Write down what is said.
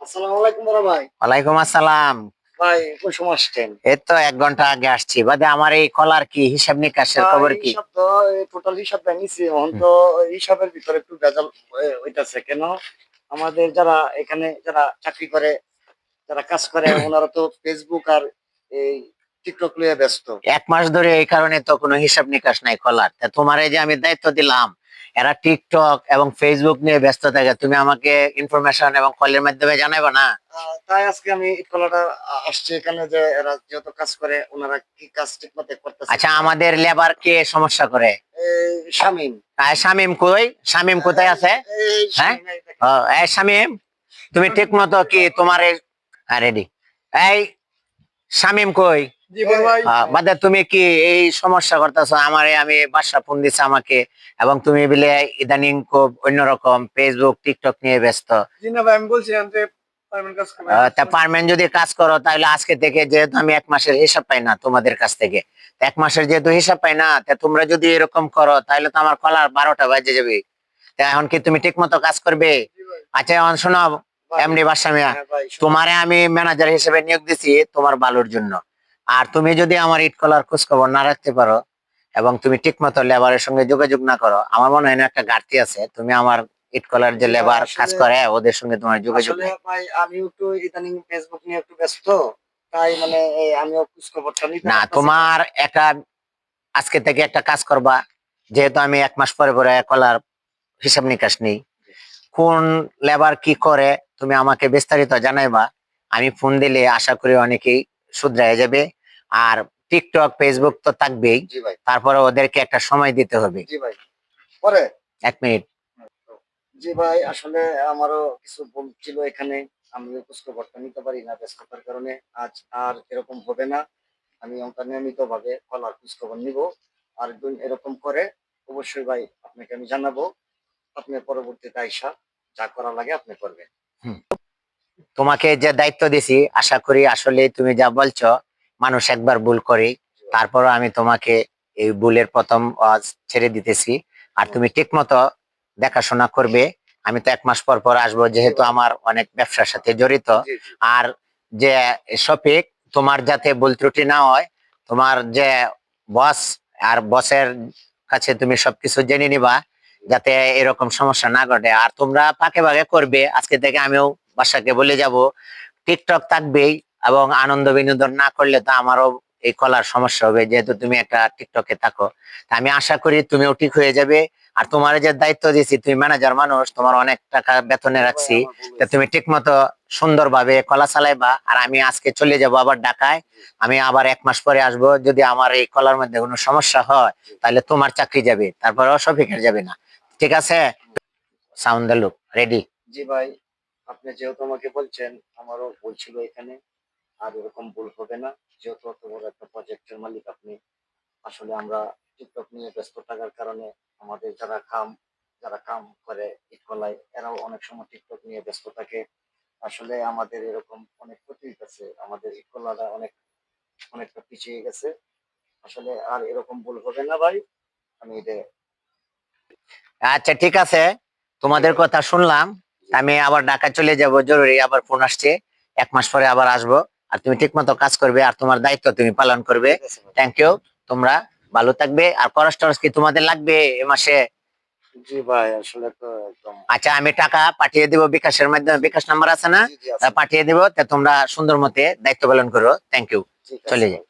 আসসালামু আলাইকুম বড় ভাই। ওয়ালাইকুম আসসালাম। ভাই কোন সময় আসছেন? এই তো এক ঘণ্টা আগে আসছি। বাদে আমার এই কলার কি হিসাব নিকাশের খবর কি? হিসাব তো টোটাল হিসাব নিছি। এখন তো হিসাবের ভিতরে একটু ভেজাল হইতাছে। কেন? আমাদের যারা এখানে যারা চাকরি করে যারা কাজ করে ওনারা তো ফেসবুক আর এই টিকটক লিয়ে ব্যস্ত। এক মাস ধরে এই কারণে তো কোনো হিসাব নিকাশ নাই কলার তা তোমার এই যে আমি দায়িত্ব দিলাম এরা টিকটক এবং ফেসবুক নিয়ে ব্যস্ত থাকে তুমি আমাকে ইনফরমেশন এবং কলের মাধ্যমে জানাবে না? তাই আজকে আমি ইটকলাটা আসছে এখানে যে এরা যেহেতু কাজ করে ওনারা কি কাজ ঠিক মতো করতেছে? আচ্ছা আমাদের লেবার কে সমস্যা করে? শামিম। আর শামিম কই? শামিম কোথায় আছে? হ্যাঁ? শামীম, তুমি ঠিক মতো কি তোমার রেডি এই শামিম কই? বাদে তুমি কি এই সমস্যা করতেছো? আমারে আমি বাসা ফোন দিছে আমাকে এবং তুমি বলে ইদানিং খুব অন্যরকম ফেসবুক টিকটক নিয়ে ব্যস্ত। আমি বলছিলাম যে পারবেন কাজ করবেন আহ, তা পারমেন যদি কাজ করো তাহলে আজকে থেকে যেহেতু আমি এক মাসের হিসাব পাই না তোমাদের কাছ থেকে এক মাসের যেহেতু হিসাব পাই না তা তোমরা যদি এরকম করো তাহলে তো আমার কলার বারোটা বাজে যাবে। তা এখন কি তুমি ঠিক মতো কাজ করবে? আচ্ছা এখন শোনো এমনি বাসা মিয়া হ্যাঁ তোমারে আমি ম্যানেজার হিসেবে নিয়োগ দিছি তোমার ভালোর জন্য। আর তুমি যদি আমার ইট কলার খোঁজ খবর না রাখতে পারো এবং তুমি ঠিক মতো লেবারের সঙ্গে যোগাযোগ না করো আমার মনে হয় না একটা ঘাটতি আছে। তুমি আমার ইট কলার যে লেবার কাজ করে ওদের সঙ্গে তোমার যোগাযোগ ভাই আমি একটু ইদানিং ফেসবুক নিয়ে একটু ব্যস্ত তাই মানে এই আমিও খোঁজ খবরটা নিতে না তোমার একটা আজকে থেকে একটা কাজ করবা যেহেতু আমি এক মাস পরে পরে কলার হিসাব নিকাশ নেই। কোন লেবার কি করে তুমি আমাকে বিস্তারিত জানাইবা। আমি ফোন দিলে আশা করি অনেকেই শুধরাই যাবে। আর টিকটক ফেসবুক তো থাকবেই। জি ভাই। তারপরে ওদেরকে একটা সময় দিতে হবে। জি ভাই। পরে? এক মিনিট। জি ভাই আসলে আমারও কিছু ভুল ছিল এখানে। আমিও খোঁজ খবরটা নিতে পারি না ব্যস্ততার কারণে। আজ আর এরকম হবে না। আমি অঙ্কা নিয়মিত ভাবে কলার খোঁজ খবর নিব। আর একদিন এরকম করে অবশ্যই ভাই আপনাকে আমি জানাব। আপনি পরবর্তীতে আইসা যা করা লাগে আপনি করবেন। তোমাকে যে দায়িত্ব দিছি আশা করি আসলে তুমি যা বলছো মানুষ একবার ভুল করে তারপর আমি তোমাকে এই ভুলের প্রথম ছেড়ে দিতেছি। আর তুমি ঠিক মতো দেখাশোনা করবে। আমি তো এক মাস পর পর আসব যেহেতু আমার অনেক ব্যবসার সাথে জড়িত। আর যে শফিক তোমার যাতে ভুল ত্রুটি না হয় তোমার যে বস আর বসের কাছে তুমি সবকিছু জেনে নিবা যাতে এরকম সমস্যা না ঘটে। আর তোমরা ফাঁকে ফাঁকে করবে। আজকে থেকে আমিও বাসাকে বলে যাব। টিকটক থাকবেই। এবং আনন্দ বিনোদন না করলে তো আমারও এই কলার সমস্যা হবে। যেহেতু তুমি একটা টিকটকে থাকো তা আমি আশা করি তুমিও ঠিক হয়ে যাবে। আর তোমার যে দায়িত্ব দিয়েছি তুমি ম্যানেজার মানুষ তোমার অনেক টাকা বেতনে রাখছি। তা তুমি ঠিক মতো সুন্দরভাবে কলা চালাইবা। আর আমি আজকে চলে যাব আবার ঢাকায়। আমি আবার এক মাস পরে আসব। যদি আমার এই কলার মধ্যে কোনো সমস্যা হয় তাহলে তোমার চাকরি যাবে। তারপরে অসফিকের যাবে না। ঠিক আছে? সাউন্ড লুক রেডি জি ভাই আপনি যেহেতু আমাকে বলছেন আমারও ভুল ছিল এখানে। আর এরকম ভুল হবে না। যেহেতু অত বড় একটা প্রজেক্টের মালিক আপনি আসলে আমরা টিকটক নিয়ে ব্যস্ত থাকার কারণে আমাদের যারা কাম যারা কাম করে ইটকলায় এরাও অনেক সময় টিকটক নিয়ে ব্যস্ত থাকে। আসলে আমাদের এরকম অনেক ক্ষতি আছে আমাদের ইটকলারা অনেক অনেকটা পিছিয়ে গেছে। আসলে আর এরকম ভুল হবে না ভাই। আমি এটা আচ্ছা ঠিক আছে। তোমাদের কথা শুনলাম। আমি আবার ঢাকা চলে যাব। জরুরি আবার ফোন আসছে। এক মাস পরে আবার আসব। আর তুমি ঠিক মতো কাজ করবে আর তোমার দায়িত্ব তুমি পালন করবে। থ্যাংক ইউ তোমরা ভালো থাকবে। আর খরচ টরস কি তোমাদের লাগবে এ মাসে? জি ভাই আসলে তো একদম। আচ্ছা আমি টাকা পাঠিয়ে দিব বিকাশের মাধ্যমে। বিকাশ নাম্বার আছে না? পাঠিয়ে দিব। তা তোমরা সুন্দর মতে দায়িত্ব পালন করো। থ্যাংক ইউ চলে। যাই।